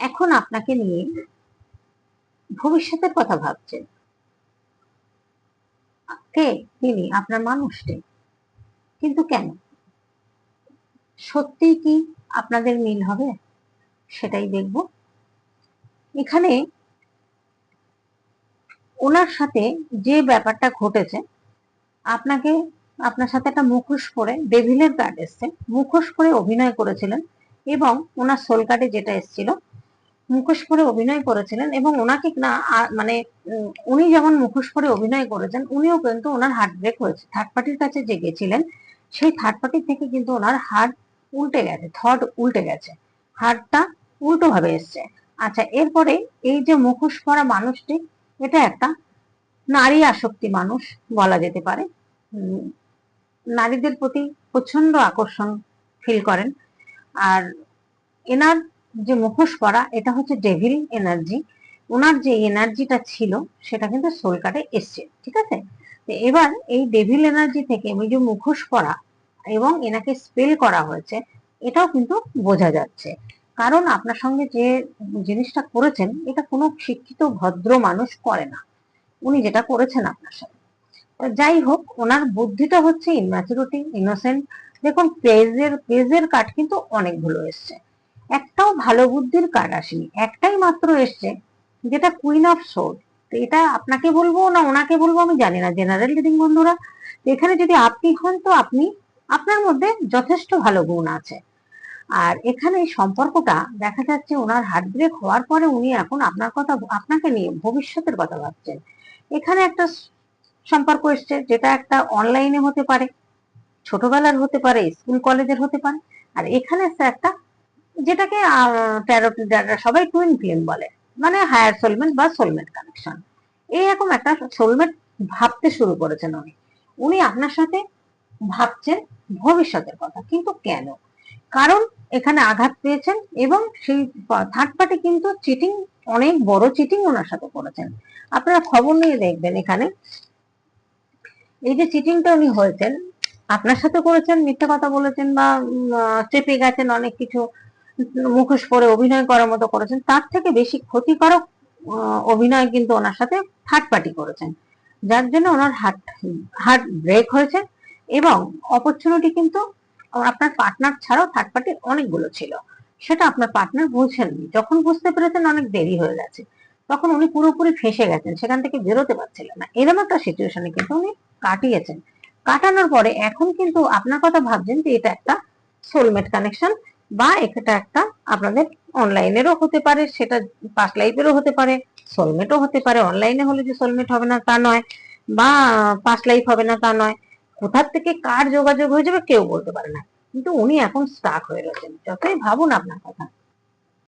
এখন আপনাকে নিয়ে ভবিষ্যতের কথা ভাবছেন। কে? তিনি, আপনার মানুষটি। কিন্তু কেন? সত্যি কি আপনাদের মিল হবে? সেটাই দেখব। এখানে ওনার সাথে যে ব্যাপারটা ঘটেছে, আপনাকে আপনার সাথে একটা মুখোশ পরে ডেভিলের কার্ড এসছে। মুখোশ পরে অভিনয় করেছিলেন এবং ওনার সোল কার্ডে যেটা এসেছিল মুখোশ পরে অভিনয় করেছিলেন এবং ওনাকে না মানে উনি যেমন মুখোশ পরে অভিনয় করেছেন, উনিও কিন্তু ওনার হার্ট ব্রেক হয়েছে। থার্ড পার্টির কাছে যে গেছিলেন, সেই থার্ড পার্টি থেকে কিন্তু ওনার হার্ট উল্টে গেছে থট উল্টে গেছে। হার্টটা উল্টো ভাবে এসছে। আচ্ছা এরপরে এই যে মুখোশ পরা মানুষটি, এটা একটা নারী আসক্তি মানুষ বলা যেতে পারে। নারীদের প্রতি প্রচণ্ড আকর্ষণ ফিল করেন। আর এনার যে মুখোশ পরা, এটা হচ্ছে ডেভিল এনার্জি ওনার যে এনার্জিটা ছিল, সেটা কিন্তু সোল কার্ডে এসছে, ঠিক আছে? তো এবার এই ডেভিল এনার্জি থেকে ওই যে মুখোশ পরা এবং এনাকে স্পেল করা হয়েছে, এটাও কিন্তু বোঝা যাচ্ছে। কারণ আপনার সঙ্গে যে জিনিসটা করেছেন, এটা কোনো শিক্ষিত ভদ্র মানুষ করে না। উনি যেটা করেছেন আপনার সাথে যাই হোক, ওনার বুদ্ধিটা হচ্ছে ইনম্যাচুরিটি ইনোসেন্ট দেখুন পেজের পেজের কাঠ কিন্তু অনেকগুলো এসছে। একটাও ভালো বুদ্ধির কার্ড আসেনি। একটাই মাত্র এসছে, যেটা কুইন অফ সোল তো এটা আপনাকে বলব না ওনাকে বলব আমি জানি না। জেনারেল রিডিং বন্ধুরা, এখানে যদি আপনি হন তো আপনি, আপনার মধ্যে যথেষ্ট ভালো গুণ আছে। আর এখানে সম্পর্কটা দেখা যাচ্ছে ওনার হার্ট ব্রেক হওয়ার পরে উনি এখন আপনার কথা, আপনাকে নিয়ে ভবিষ্যতের কথা ভাবছেন। এখানে একটা সম্পর্ক এসছে, যেটা একটা অনলাইনে হতে পারে, ছোটবেলার হতে পারে স্কুল কলেজের হতে পারে। আর এখানে একটা যেটাকে সবাই টুইন ফ্লেম বলে মানে হায়ার সোলমেট বা সোলমেট কানেকশন এইরকম একটা সোলমেট ভাবতে শুরু করেছেন উনি। উনি আপনার সাথে ভাবছেন ভবিষ্যতের কথা, কিন্তু কেন? কারণ এখানে আঘাত পেয়েছেন এবং সেই থার্ড পার্টি কিন্তু চিটিং অনেক বড় চিটিং ওনার সাথে করেছেন। আপনারা খবর নিয়ে দেখবেন এখানে। এই যে চিটিংটা উনি হয়েছেন, আপনার সাথে করেছেন, মিথ্যা কথা বলেছেন বা চেপে গেছেন অনেক কিছু মুখোশ পরে অভিনয় করার মতো করেছেন। তার থেকে বেশি ক্ষতিকারক অভিনয় কিন্তু ওনার সাথে থার্ড পার্টি করেছেন। যার জন্য ওনার হার্ট হার্ট ব্রেক হয়েছে এবং অপরচুনিটি কিন্তু আপনার পার্টনার ছাড়াও থার্ড পার্টি অনেকগুলো ছিল। সেটা আপনার পার্টনার বুঝছেননি যখন বুঝতে পেরেছেন অনেক দেরি হয়ে গেছে। তখন উনি পুরোপুরি ফেসে গেছেন। সেখান থেকে বেরোতে পারছিলেন না। এরকম একটা সিচুয়েশনে কিন্তু উনি কাটিয়েছেন। কাটানোর পরে এখন কিন্তু আপনার কথা ভাবছেন যে এটা একটা সোলমেট কানেকশন বা এটা একটা আপনাদের অনলাইনেরও হতে পারে, সেটা পাস লাইফেরও হতে পারে সোলমেটও হতে পারে। অনলাইনে হলে যে সোলমেট হবে না তা নয়, বা পাস লাইফ হবে না তা নয়। কোথার থেকে কার যোগাযোগ হয়ে যাবে কেউ বলতে পারে না। কিন্তু উনি এখন স্টাক হয়ে রয়েছেন যতই ভাবুন আপনার কথা।